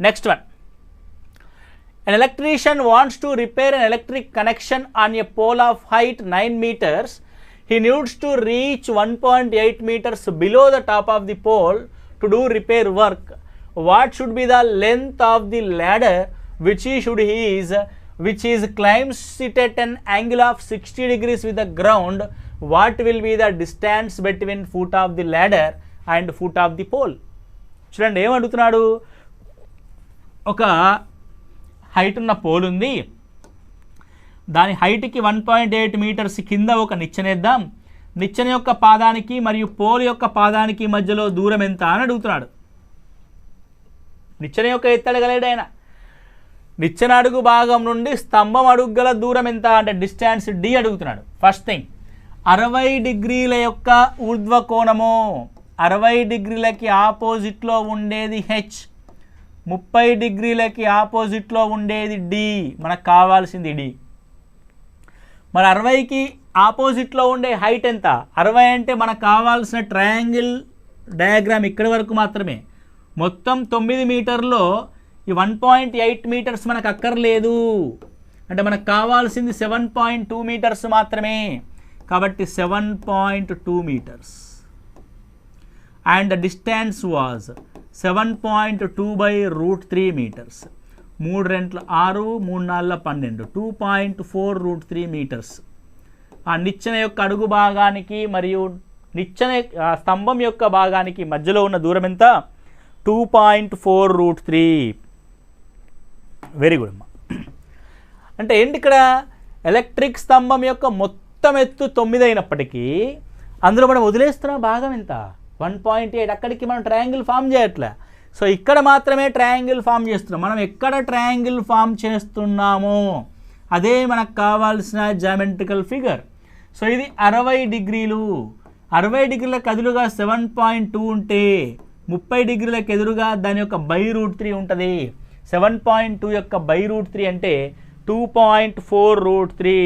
Next one. An electrician wants to repair an electric connection on a pole of height 9 meters. He needs to reach 1.8 meters below the top of the pole to do repair work. What should be the length of the ladder which he climbs it at an angle of 60 degrees with the ground? What will be the distance between foot of the ladder and foot of the pole? Children, ఒక height ఉన్న pole ఉంది దాని హైట్కి one point eight metres కింద ఒక నిచ్చనేద్దాం నిచ్చెన యొక్క పాదానికి మరియు పోల్ యొక్క పాదానికి మధ్యలో దూరం ఎంత అని అడుగుతున్నాడు నిచ్చెన యొక్క ఎత్తు అడగలేడు ఆయన నిచ్చెన అడుగు భాగం నుండి స్తంభం అడుగు గల దూరం ఎంత అంటే డిస్టెన్స్ డి అడుగుతున్నాడు ఫస్ట్ థింగ్ అరవై డిగ్రీల యొక్క ఊర్ధ్వకోణము అరవై డిగ్రీలకి ఆపోజిట్లో ఉండేది హెచ్ ముప్పై డిగ్రీలకి ఆపోజిట్లో ఉండేది డి మనకు కావాల్సింది డి మరి అరవైకి ఆపోజిట్లో ఉండే హైట్ ఎంత అరవై అంటే మనకు కావాల్సిన ట్రయాంగిల్ డయాగ్రామ్ ఇక్కడి వరకు మాత్రమే మొత్తం తొమ్మిది మీటర్లో ఈ వన్ పాయింట్ ఎయిట్ మీటర్స్ మనకు అక్కర్లేదు అంటే మనకు కావాల్సింది సెవెన్ పాయింట్ టూ మీటర్స్ మాత్రమే కాబట్టి seven point two metres and distance was seven point two by root three metres మూడు రెంట్ల ఆరు మూడు నాలుగు పన్నెండు two point four root three metres ఆ నిచ్చెన యొక్క అడుగు భాగానికి మరియు నిచ్చెన స్తంభం యొక్క భాగానికి మధ్యలో ఉన్న దూరం ఎంత two point four root three very good అమ్మా అంటే ఏంటి ఇక్కడ ఎలక్ట్రిక్ స్తంభం యొక్క మొత్తం ఎత్తు తొమ్మిది అయినప్పటికీ అందులో మనం వదిలేస్తున్న భాగం ఎంత వన్ పాయింట్ ఎయిట్ అక్కడికి మనం ట్రయాంగిల్ ఫామ్ చేయట్లే సో ఇక్కడ మాత్రమే ట్రయాంగిల్ ఫామ్ చేస్తున్నాం మనం ఎక్కడ ట్రయాంగిల్ ఫామ్ చేస్తున్నామో అదే మనకు కావాల్సిన జామెంట్రికల్ ఫిగర్ సో ఇది అరవై డిగ్రీలు అరవై డిగ్రీల కదులుగా సెవెన్ పాయింట్ టూ ఉంటే ముప్పై డిగ్రీలకు ఎదురుగా దాని యొక్క బై రూట్ త్రీ ఉంటుంది సెవెన్ పాయింట్ టూ యొక్క బై రూట్ త్రీ అంటే two point four root three